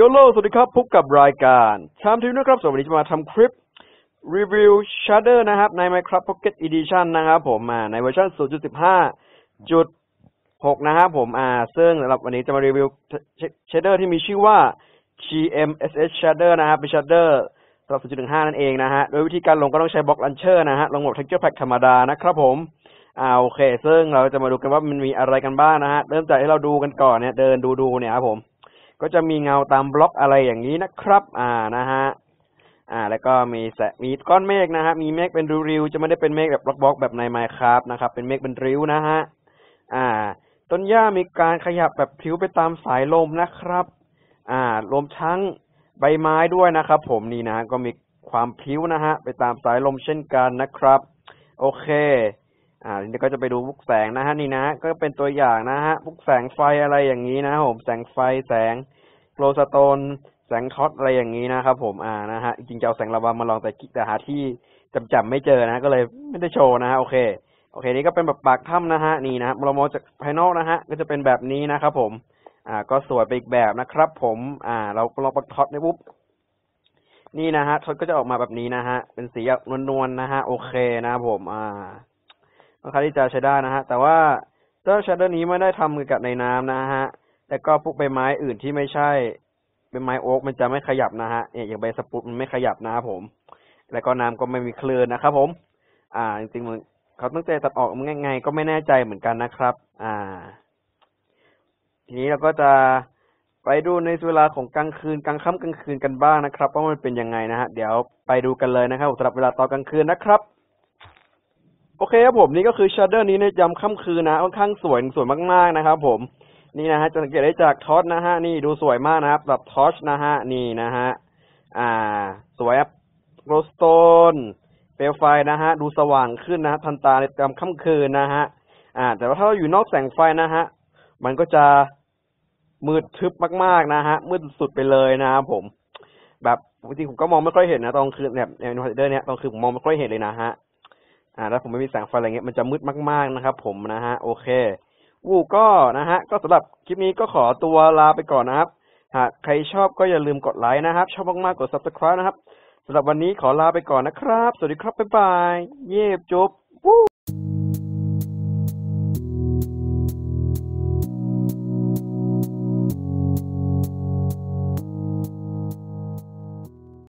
โยโลสวัสดีครับ พบกับรายการชามทิวนะครับสวัสดีจะมาทำคลิป รีวิว Shader นะครับ ใน Minecraft Pocket Edition นะครับผมอ่าในเวอร์ชัน0.15.6 นะครับผมอ่าซึ่งสำหรับวันนี้จะมารีวิว Shader ที่มีชื่อว่า GMSS Shader นะครับเป็น Shader สำหรับ 0.15 นั่นเองนะฮะ โดยวิธีการลงก็ต้องใช้บล็อกลันเชอร์นะฮะ ลงแบบ Texture Pack ธรรมดานะครับผมอ่าโอเค ซึ่งเราจะมาดูกันว่ามันมีอะไรกันบ้างนะฮะ เริ่มจากที่เราดูกันก่อนเนี่ย เดินดูดูเนี่ยครับผม ก็จะมีเงาตามบล็อกอะไรอย่างนี้นะครับ อ่านะฮะอ่า แล้วก็มีแสมีก้อนเมฆนะฮะมีเมฆเป็นริ้วๆจะไม่ได้เป็นเมฆแบบบล็อกๆแบบในไมค์ครับนะครับ เป็นเมฆเป็นริ้วนะฮะอ่า ต้นหญ้ามีการขยับแบบพลิ้วไปตามสายลมนะครับ อ่ารวมทั้งใบไม้ด้วยนะครับ ผมนี่นะฮะก็มีความพลิ้วนะฮะไปตามสายลมเช่นกันนะครับ โอเค อ่าทีนี้ก็จะไปดูพวกแสงนะฮะนี่นะ ก็เป็นตัวอย่างนะฮะพวกแสงไฟอะไรอย่างนี้นะผมแสงไฟแสงโกลสโตน แสงท็อตอะไรอย่างนี้นะครับผมอ่านะฮะจริงๆจะเอาแสงระบำมาลองแต่แต่หาที่จำจำไม่เจอนะก็เลยไม่ได้โชว์นะฮะโอเคโอเคนี่ก็เป็นแบบปากถ้ำนะฮะนี่นะเรามองจากภายนอกนะฮะก็จะเป็นแบบนี้นะครับผม อ่า ก็สวยไปอีกแบบนะครับ ผม อ่า เราลองปักท็อตในปุ๊บนี่นะฮะท็อตก็จะออกมาแบบนี้นะฮะเป็นสีนวลๆนะฮะโอเคนะครับผม อ่า ค่อนข้างที่จะใช้ได้นะฮะ แต่ว่าเจ้าชัดเดอร์นี้ไม่ได้ทำกับในน้ำนะฮะแต่ก็พวกใบไม้อื่นที่ไม่ใช่ใบไม้โอ๊กมันจะไม่ขยับนะฮะเนี่ยอย่างใบสปุตมันไม่ขยับนะครับผม แล้วก็น้ำก็ไม่มีคลื่นนะครับผม อ่า จริงๆมันเขาตั้งใจตัดออกมันไงก็ไม่แน่ใจเหมือนกันนะครับ อ่า ทีนี้เราก็จะไปดูในเวลาของกลางคืนกลางค่ำกลางคืนกันบ้างนะครับว่ามันเป็นยังไงนะฮะเดี๋ยวไปดูกันเลยนะครับสำหรับเวลาตอนกลางคืนนะครับ โอเคครับผมนี่ก็คือชาร์เดอร์นี้ในยามค่ำคืนนะค่อนข้างสวยสวยมากๆนะครับผมนี่นะฮะจะสังเกตได้จากทอสนะฮะนี่ดูสวยมากนะครับแบบทอสนะฮะนี่นะฮะอ่า สวยครับโรสโตนเปลวไฟนะฮะดูสว่างขึ้นนะฮะทันตาในยามค่ำคืนนะฮะอ่า แต่ว่าถ้าเราอยู่นอกแสงไฟนะฮะมันก็จะมืดทึบมากๆนะฮะมืดสุดไปเลยนะครับผม แบบปกติผมก็มองไม่ค่อยเห็นนะตอนคืนแบบในเวอร์เตอร์เนี้ยตอนคืนผมมองไม่ค่อยเห็นเลยนะฮะ อ่าแล้วผมไม่มีแสงไฟอะไรเงี้ยมันจะมืดมาก ๆนะครับ ผมนะฮะ โอเค วูก็นะฮะ ก็สำหรับคลิปนี้ก็ขอตัวลาไปก่อนนะครับ หากใครชอบก็อย่าลืมกดไลค์นะครับ ชอบมากๆกด subscribe นะครับสำหรับวันนี้ขอลาไปก่อนนะครับ สวัสดีครับบ๊ายบาย เย็บจบวู